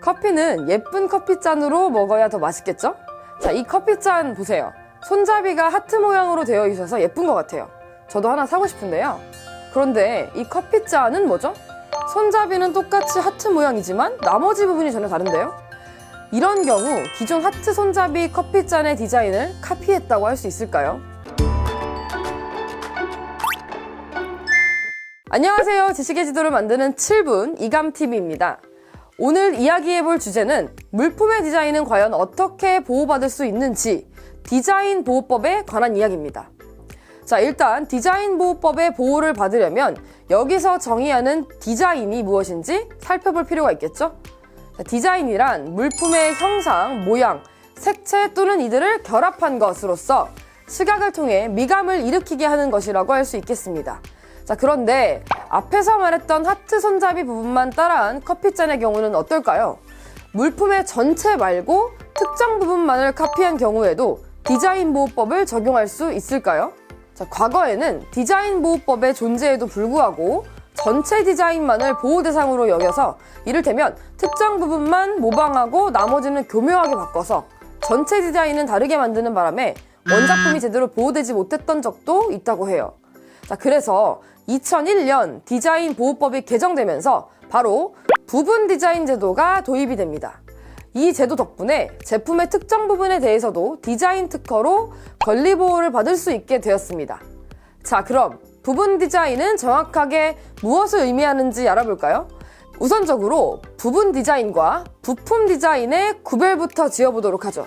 커피는 예쁜 커피잔으로 먹어야 더 맛있겠죠? 자, 이 커피잔 보세요. 손잡이가 하트 모양으로 되어 있어서 예쁜 것 같아요. 저도 하나 사고 싶은데요. 그런데 이 커피잔은 뭐죠? 손잡이는 똑같이 하트 모양이지만 나머지 부분이 전혀 다른데요? 이런 경우 기존 하트 손잡이 커피잔의 디자인을 카피했다고 할 수 있을까요? 안녕하세요. 지식의 지도를 만드는 7분 이감TV입니다. 오늘 이야기해볼 주제는 물품의 디자인은 과연 어떻게 보호받을 수 있는지 디자인 보호법에 관한 이야기입니다. 자, 일단 디자인 보호법의 보호를 받으려면 여기서 정의하는 디자인이 무엇인지 살펴볼 필요가 있겠죠? 자, 디자인이란 물품의 형상, 모양, 색채 또는 이들을 결합한 것으로서 시각을 통해 미감을 일으키게 하는 것이라고 할 수 있겠습니다. 자, 그런데 앞에서 말했던 하트 손잡이 부분만 따라한 커피잔의 경우는 어떨까요? 물품의 전체 말고 특정 부분만을 카피한 경우에도 디자인 보호법을 적용할 수 있을까요? 자, 과거에는 디자인 보호법의 존재에도 불구하고 전체 디자인만을 보호 대상으로 여겨서 이를테면 특정 부분만 모방하고 나머지는 교묘하게 바꿔서 전체 디자인은 다르게 만드는 바람에 원작품이 제대로 보호되지 못했던 적도 있다고 해요. 자, 그래서 2001년 디자인 보호법이 개정되면서 바로 부분 디자인 제도가 도입이 됩니다. 이 제도 덕분에 제품의 특정 부분에 대해서도 디자인 특허로 권리 보호를 받을 수 있게 되었습니다. 자, 그럼 부분 디자인은 정확하게 무엇을 의미하는지 알아볼까요? 우선적으로 부분 디자인과 부품 디자인의 구별부터 지어보도록 하죠.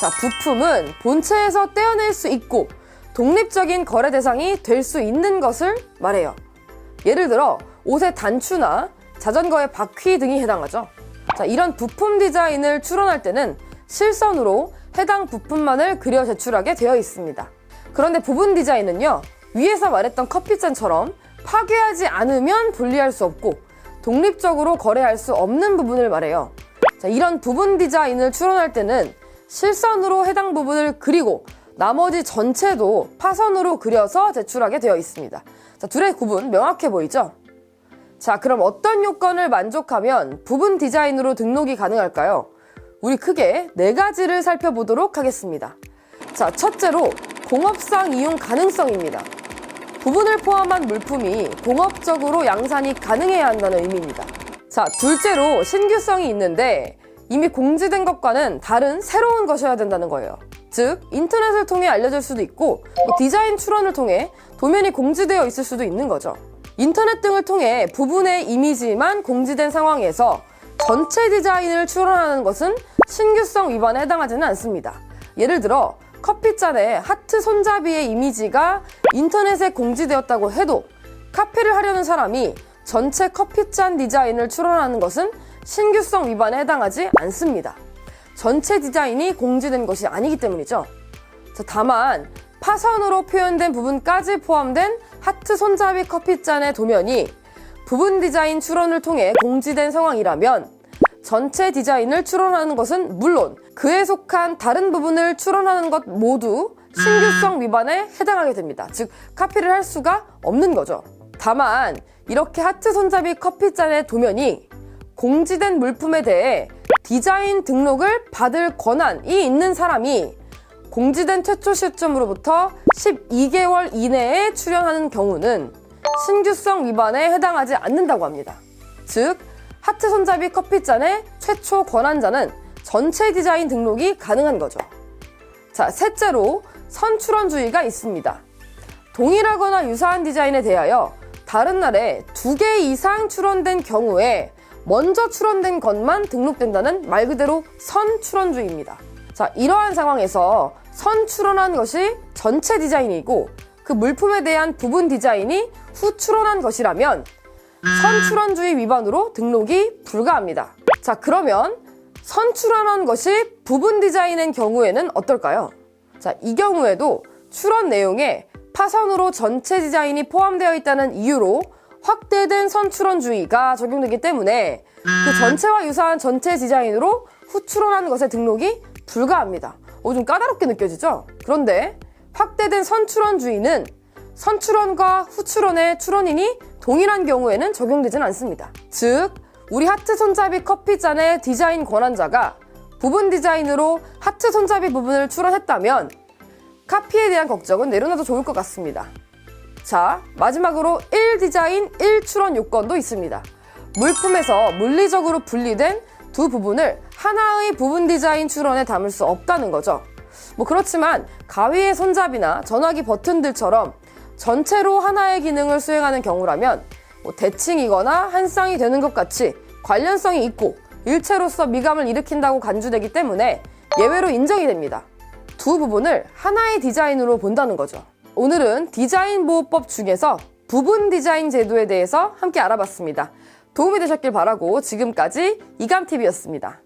자, 부품은 본체에서 떼어낼 수 있고 독립적인 거래 대상이 될 수 있는 것을 말해요. 예를 들어 옷의 단추나 자전거의 바퀴 등이 해당하죠. 자, 이런 부품 디자인을 추론할 때는 실선으로 해당 부품만을 그려 제출하게 되어 있습니다. 그런데 부분 디자인은요, 위에서 말했던 커피잔처럼 파괴하지 않으면 분리할 수 없고 독립적으로 거래할 수 없는 부분을 말해요. 자, 이런 부분 디자인을 추론할 때는 실선으로 해당 부분을 그리고 나머지 전체도 파선으로 그려서 제출하게 되어 있습니다. 자, 둘의 구분 명확해 보이죠? 자, 그럼 어떤 요건을 만족하면 부분 디자인으로 등록이 가능할까요? 우리 크게 네 가지를 살펴보도록 하겠습니다. 자, 첫째로 공업상 이용 가능성입니다. 부분을 포함한 물품이 공업적으로 양산이 가능해야 한다는 의미입니다. 자, 둘째로 신규성이 있는데 이미 공지된 것과는 다른 새로운 것이어야 된다는 거예요. 즉, 인터넷을 통해 알려질 수도 있고 뭐 디자인 출원을 통해 도면이 공지되어 있을 수도 있는 거죠. 인터넷 등을 통해 부분의 이미지만 공지된 상황에서 전체 디자인을 출원하는 것은 신규성 위반에 해당하지는 않습니다. 예를 들어 커피잔에 하트 손잡이의 이미지가 인터넷에 공지되었다고 해도 카피를 하려는 사람이 전체 커피잔 디자인을 출원하는 것은 신규성 위반에 해당하지 않습니다. 전체 디자인이 공지된 것이 아니기 때문이죠. 자, 다만 파선으로 표현된 부분까지 포함된 하트 손잡이 커피잔의 도면이 부분 디자인 출원을 통해 공지된 상황이라면 전체 디자인을 출원하는 것은 물론 그에 속한 다른 부분을 출원하는 것 모두 신규성 위반에 해당하게 됩니다. 즉 카피를 할 수가 없는 거죠. 다만 이렇게 하트 손잡이 커피잔의 도면이 공지된 물품에 대해 디자인 등록을 받을 권한이 있는 사람이 공지된 최초 시점으로부터 12개월 이내에 출연하는 경우는 신규성 위반에 해당하지 않는다고 합니다. 즉, 하트 손잡이 커피잔의 최초 권한자는 전체 디자인 등록이 가능한 거죠. 자, 셋째로 선출원주의가 있습니다. 동일하거나 유사한 디자인에 대하여 다른 날에 두 개 이상 출원된 경우에 먼저 출원된 것만 등록된다는 말 그대로 선출원주의입니다. 자, 이러한 상황에서 선출원한 것이 전체 디자인이고 그 물품에 대한 부분 디자인이 후 출원한 것이라면 선출원주의 위반으로 등록이 불가합니다. 자, 그러면 선출원한 것이 부분 디자인인 경우에는 어떨까요? 자, 이 경우에도 출원 내용에 파선으로 전체 디자인이 포함되어 있다는 이유로 확대된 선출원주의가 적용되기 때문에 그 전체와 유사한 전체 디자인으로 후출원한 것의 등록이 불가합니다. 어, 좀 까다롭게 느껴지죠? 그런데 확대된 선출원주의는 선출원과 후출원의 출원인이 동일한 경우에는 적용되지는 않습니다. 즉, 우리 하트 손잡이 커피잔의 디자인 권한자가 부분 디자인으로 하트 손잡이 부분을 출원했다면 카피에 대한 걱정은 내려놔도 좋을 것 같습니다. 자, 마지막으로 1 디자인 1 출원 요건도 있습니다. 물품에서 물리적으로 분리된 두 부분을 하나의 부분 디자인 출원에 담을 수 없다는 거죠. 뭐 그렇지만 가위의 손잡이나 전화기 버튼들처럼 전체로 하나의 기능을 수행하는 경우라면 뭐 대칭이거나 한 쌍이 되는 것 같이 관련성이 있고 일체로서 미감을 일으킨다고 간주되기 때문에 예외로 인정이 됩니다. 두 부분을 하나의 디자인으로 본다는 거죠. 오늘은 디자인 보호법 중에서 부분 디자인 제도에 대해서 함께 알아봤습니다. 도움이 되셨길 바라고 지금까지 이감TV였습니다.